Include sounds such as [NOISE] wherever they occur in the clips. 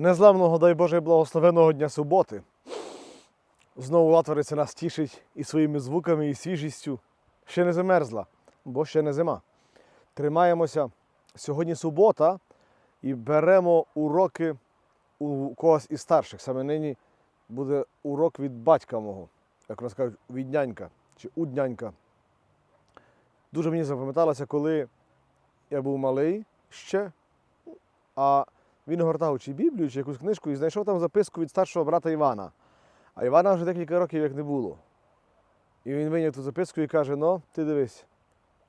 Незламного, дай Боже, благословеного дня суботи. Знову латвариця нас тішить і своїми звуками, і свіжістю. Ще не замерзла, бо ще не зима. Тримаємося. Сьогодні субота і беремо уроки у когось із старших. Саме нині буде урок від батька мого, як нас кажуть, від нянька чи у нянька. Дуже мені запам'яталося, коли я був малий ще, а він гортав чи Біблію, чи якусь книжку і знайшов там записку від старшого брата Івана. А Івана вже декілька років як не було. І він виняв ту записку і каже: ну, ти дивись,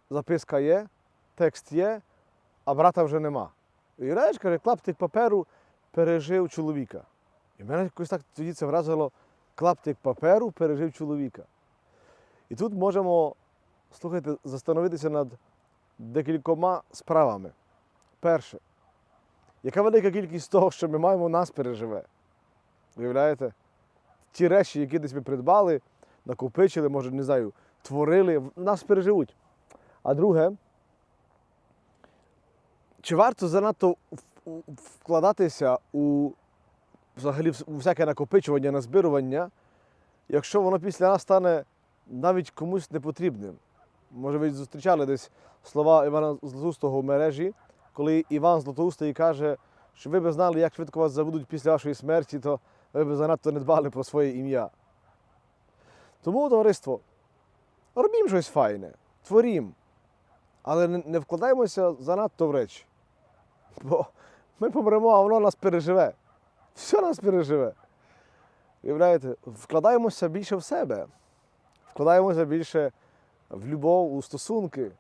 записка є, текст є, а брата вже нема. І знаєш, каже, клаптик паперу пережив чоловіка. І мене якось так тоді це вразило, клаптик паперу пережив чоловіка. І тут можемо, слухайте, застановитися над декількома справами. Перше, яка велика кількість того, що ми маємо, нас переживе. Уявляєте? Ті речі, які десь ми придбали, накопичили, може, не знаю, творили, нас переживуть. А друге, чи варто занадто вкладатися у взагалі у всяке накопичування, назбирування, якщо воно після нас стане навіть комусь непотрібним? Може, ви зустрічали десь слова Івана Златоустого в мережі, коли Іван Златоустий каже, що ви б знали, як швидко вас забудуть після вашої смерті, то ви б занадто не дбали про своє ім'я. Тому, товариство, робім щось файне, творім, але не вкладаємося занадто в речі. Бо ми помремо, а воно нас переживе. Все нас переживе. Уявляєте, вкладаємося більше в себе, вкладаємося більше в любов, у стосунки,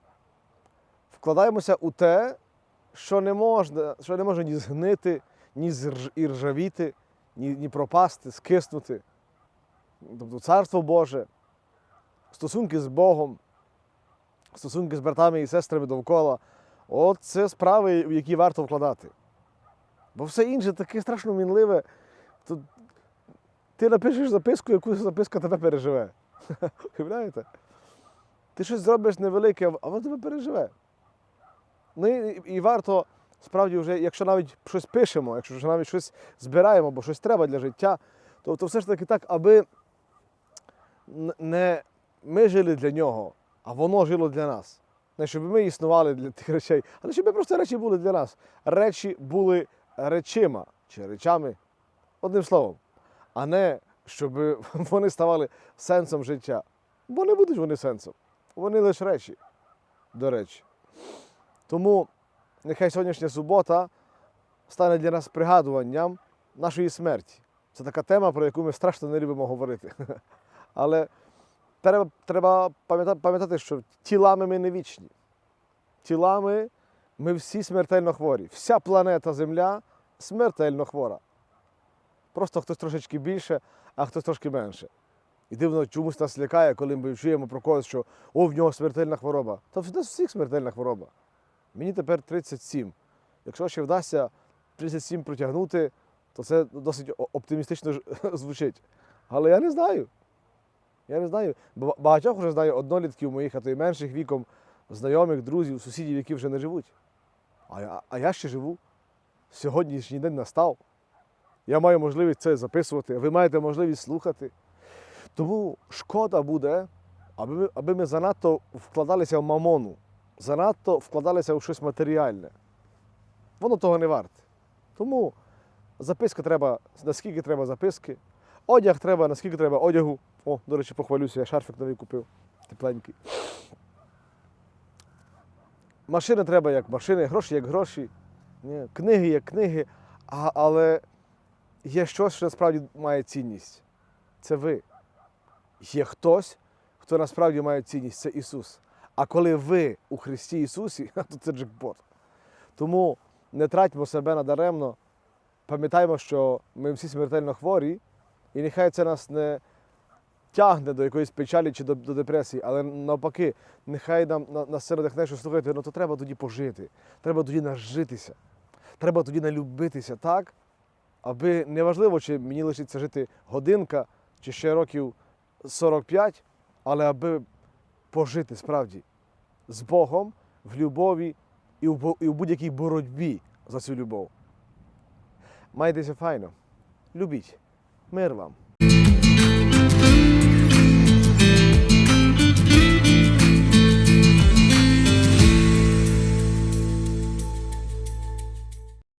вкладаємося у те, що не можна, що не може ні згнити, ні зрж- і ржавіти, ні, ні пропасти, скиснути. Тобто Царство Боже, стосунки з Богом, стосунки з братами і сестрами довкола. От це справи, в які варто вкладати. Бо все інше таке страшно мінливе. То ти напишеш записку, яку записка тебе переживе. [LAUGHS] Уявляєте? Ти щось зробиш невелике, а воно тебе переживе. Ну і, і варто справді вже, якщо навіть щось пишемо, якщо навіть щось збираємо, бо щось треба для життя, то, то все ж таки так, аби не ми жили для нього, а воно жило для нас. Не щоб ми існували для тих речей, але щоб просто речі були для нас. Речі були речима чи речами, одним словом, а не щоб [LAUGHS] вони ставали сенсом життя. Бо не будуть вони сенсом. Вони лише речі, до речі. Тому нехай сьогоднішня субота стане для нас пригадуванням нашої смерті. Це така тема, про яку ми страшно не любимо говорити. [LAUGHS] Але треба, треба пам'ятати, що тілами ми не вічні. Тілами ми всі смертельно хворі. Вся планета Земля смертельно хвора. Просто хтось трошечки більше, а хтось трошки менше. І дивно, чомусь нас лякає, коли ми чуємо про когось, що о, в нього смертельна хвороба. Та в нас всіх смертельна хвороба. Мені тепер 37. Якщо ще вдасться 37 протягнути, то це досить оптимістично [LAUGHS] звучить. Але я не знаю. Я не знаю. Багатьох вже знаю однолітків моїх, а то й менших віком, знайомих, друзів, сусідів, які вже не живуть. А я, а я ще живу. Сьогоднішній день настав. Я маю можливість це записувати, ви маєте можливість слухати. Тому шкода буде, аби ми, аби ми занадто вкладалися в мамону, занадто вкладалися в щось матеріальне. Воно того не варте. Тому записка треба, наскільки треба записки, одяг треба, наскільки треба одягу. О, до речі, похвалюся, я шарфик новий купив, тепленький. Машини треба як машини, гроші як гроші, книги як книги, а, але є щось, що насправді має цінність. Це ви. Є хтось, хто насправді має цінність, це Ісус. А коли ви у Христі Ісусі, [LAUGHS] то це джекпот. Тому не тратьмо себе надаремно, пам'ятаймо, що ми всі смертельно хворі, і нехай це нас не тягне до якоїсь печалі чи до, до депресії, але навпаки, нехай нам на- нас це що слухайте, ну то треба тоді пожити, треба тоді нажитися, треба тоді налюбитися так, аби неважливо, чи мені лишиться жити годинка, чи ще років 45, але аби пожити справді з Богом в любові і в, будь-якій боротьбі за цю любов. Майтеся файно. Любіть. Мир вам.